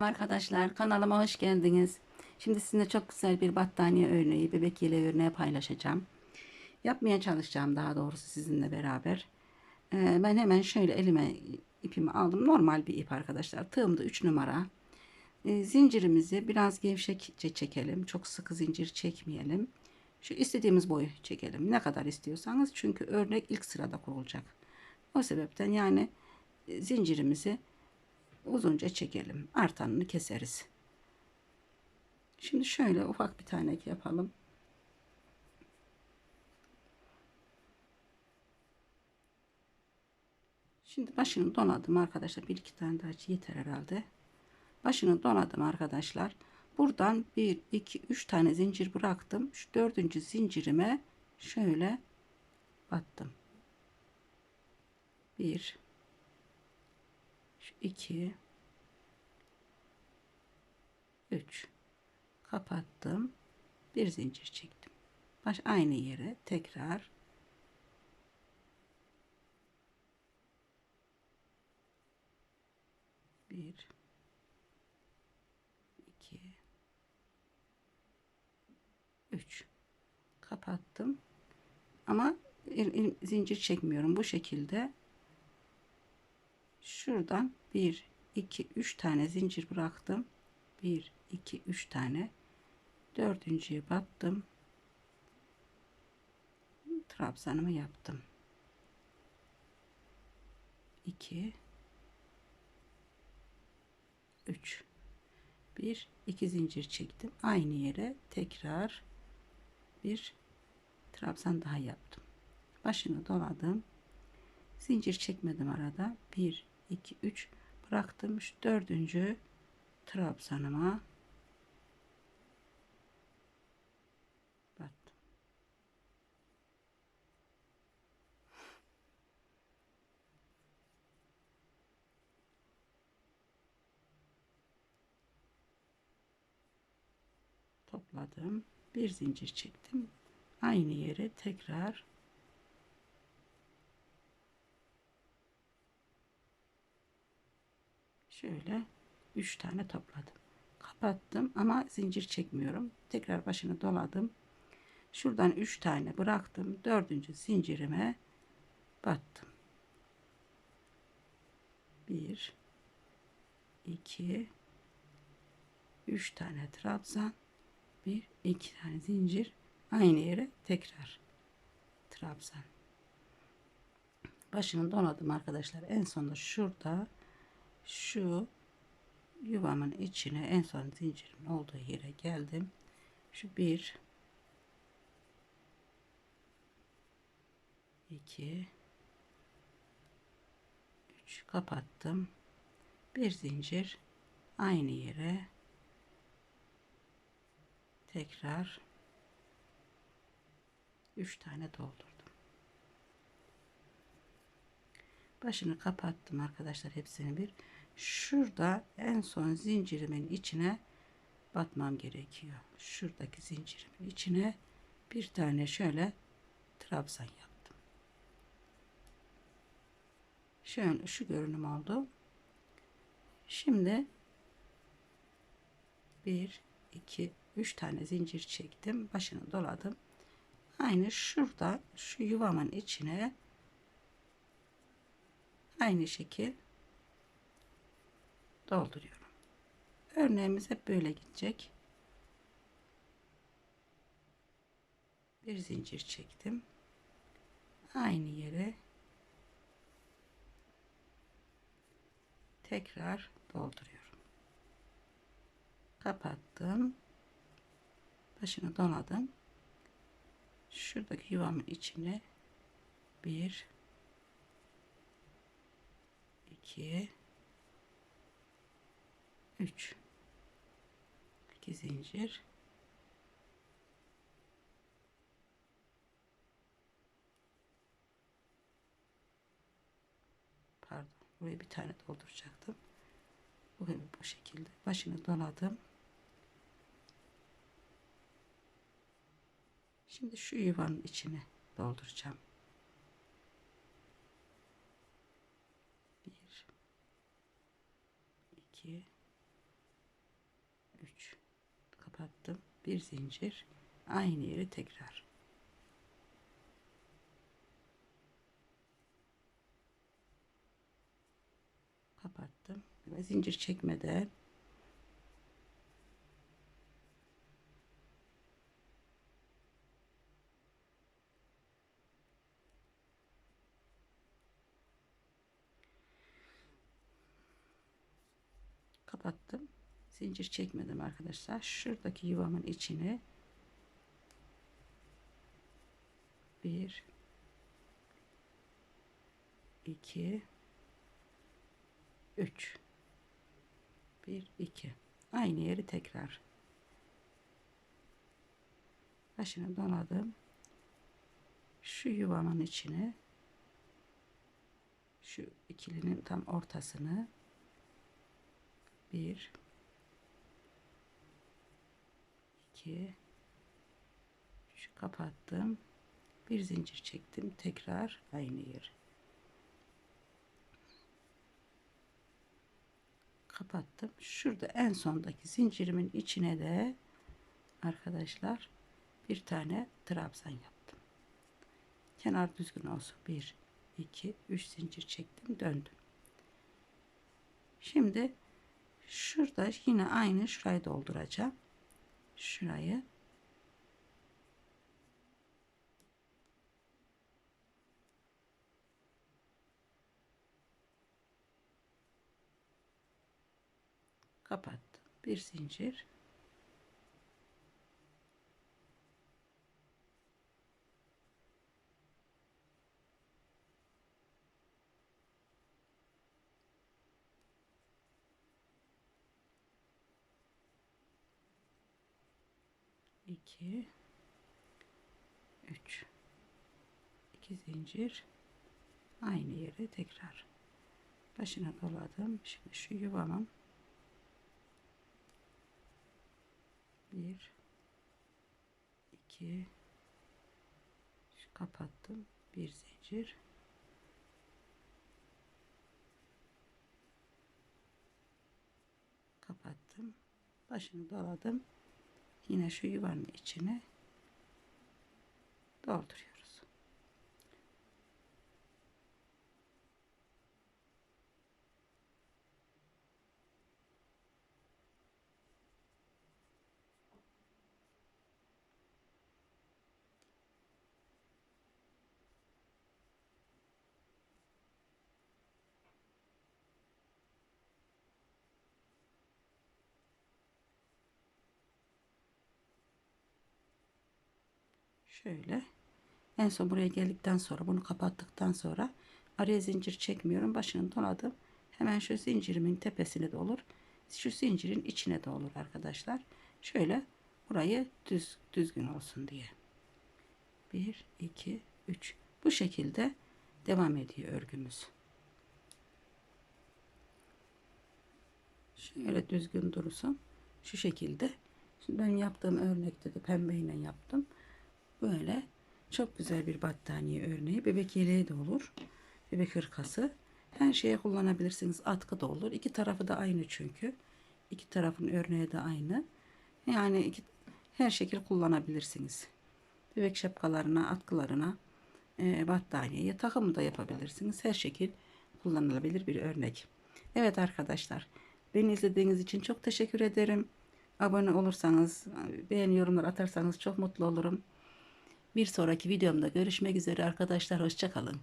Arkadaşlar kanalıma hoş geldiniz. Şimdi sizinle çok güzel bir battaniye örneği, bebek yeleği örneği paylaşacağım. Yapmaya çalışacağım daha doğrusu sizinle beraber. Ee, ben hemen şöyle elime ipimi aldım. Normal bir ip arkadaşlar. Tığımda 3 numara. Ee, zincirimizi biraz gevşekçe çekelim. Çok sıkı zincir çekmeyelim. Şu istediğimiz boyu çekelim. Ne kadar istiyorsanız. Çünkü örnek ilk sırada kurulacak. O sebepten yani e, zincirimizi uzunca çekelim. Artanını keseriz. Şimdi şöyle ufak bir tane yapalım. Şimdi başını donadım arkadaşlar. Bir iki tane daha yeter herhalde. Başını donadım arkadaşlar. Buradan bir iki üç tane zincir bıraktım. Şu dördüncü zincirime şöyle battım. Bir, şu iki, üç, kapattım. Bir zincir çektim. Baş aynı yere tekrar bir, iki, üç, kapattım. Ama zincir çekmiyorum bu şekilde şuradan 1 2 3 tane zincir bıraktım. 1 2 3 tane. Dördüncüye battım. Trabzanımı yaptım. 2 3 1 2 zincir çektim. Aynı yere tekrar bir trabzan daha yaptım. Başını doladım. Zincir çekmedim arada. 1 2 3 bıraktım. Şu dördüncü. Trabzanıma battım. Topladım. Bir zincir çektim. Aynı yere tekrar şöyle 3 tane topladım. Kapattım ama zincir çekmiyorum. Tekrar başını doladım. Şuradan 3 tane bıraktım. Dördüncü zincirime battım. 1 2 3 tane trabzan 1 2 tane zincir. Aynı yere tekrar trabzan. Başını donadım arkadaşlar. En sonunda şurada şu yuvamın içine en son zincirin olduğu yere geldim. Şu bir iki üç kapattım. Bir zincir aynı yere tekrar üç tane doldurdum. Başını kapattım arkadaşlar hepsini bir şurada en son zincirimin içine batmam gerekiyor. Şuradaki zincirimin içine bir tane şöyle trabzan yaptım. Şöyle şu görünüm oldu. Şimdi bir, iki, üç tane zincir çektim. Başını doladım. Aynı şurada şu yuvamın içine aynı şekil dolduruyorum. Örneğimiz hep böyle gidecek. Bir zincir çektim. Aynı yere tekrar dolduruyorum. Kapattım. Başını donadım. Şuradaki yuvamın içine bir iki 3 2 zincir. Pardon buraya bir tane dolduracaktım. Bu bu şekilde. Başını doladım. Şimdi şu yuvanın içine dolduracağım bir iki kapattım. Bir zincir aynı yeri tekrar. Kapattım ve zincir çekmeden kapattım zincir çekmedim arkadaşlar. Şuradaki yuvamın içine bir iki üç. Bir iki. Aynı yeri tekrar. Başını doladım şu yuvamın içine şu ikilinin tam ortasını bir 2 şu kapattım. Bir zincir çektim tekrar aynı yer kapattım. Şurada en sondaki zincirimin içine de arkadaşlar bir tane trabzan yaptım. Kenar düzgün olsun. 1 2 3 zincir çektim döndüm. Şimdi şurada yine aynı şurayı dolduracağım şurayı. Kapattım. Bir zincir iki. Üç. İki zincir. Aynı yere tekrar. Başına doladım. Şimdi şu yuvamın bir. İki. Şu kapattım. Bir zincir. Kapattım. Başını doladım yine şu yuvanın içine dolduruyoruz. Şöyle. En son buraya geldikten sonra bunu kapattıktan sonra araya zincir çekmiyorum. Başını doladım. Hemen şu zincirimin tepesine de olur. Şu zincirin içine de olur arkadaşlar. Şöyle burayı düz düzgün olsun diye. 1 2 3 bu şekilde devam ediyor örgümüz. Şöyle düzgün dursun. Şu şekilde. Şimdi ben yaptığım örnekte de pembeyle yaptım. Böyle çok güzel bir battaniye örneği. Bebek yeleği de olur. Bebek hırkası. Her şeye kullanabilirsiniz. Atkı da olur. İki tarafı da aynı çünkü. İki tarafın örneği de aynı. Yani iki, her şekil kullanabilirsiniz. Bebek şapkalarına, atkılarına, e, battaniyeye takımı da yapabilirsiniz. Her şekil kullanılabilir bir örnek. Evet arkadaşlar. Beni izlediğiniz için çok teşekkür ederim. Abone olursanız, beğeni yorumlar atarsanız çok mutlu olurum. Bir sonraki videomda görüşmek üzere arkadaşlar. Hoşçakalın.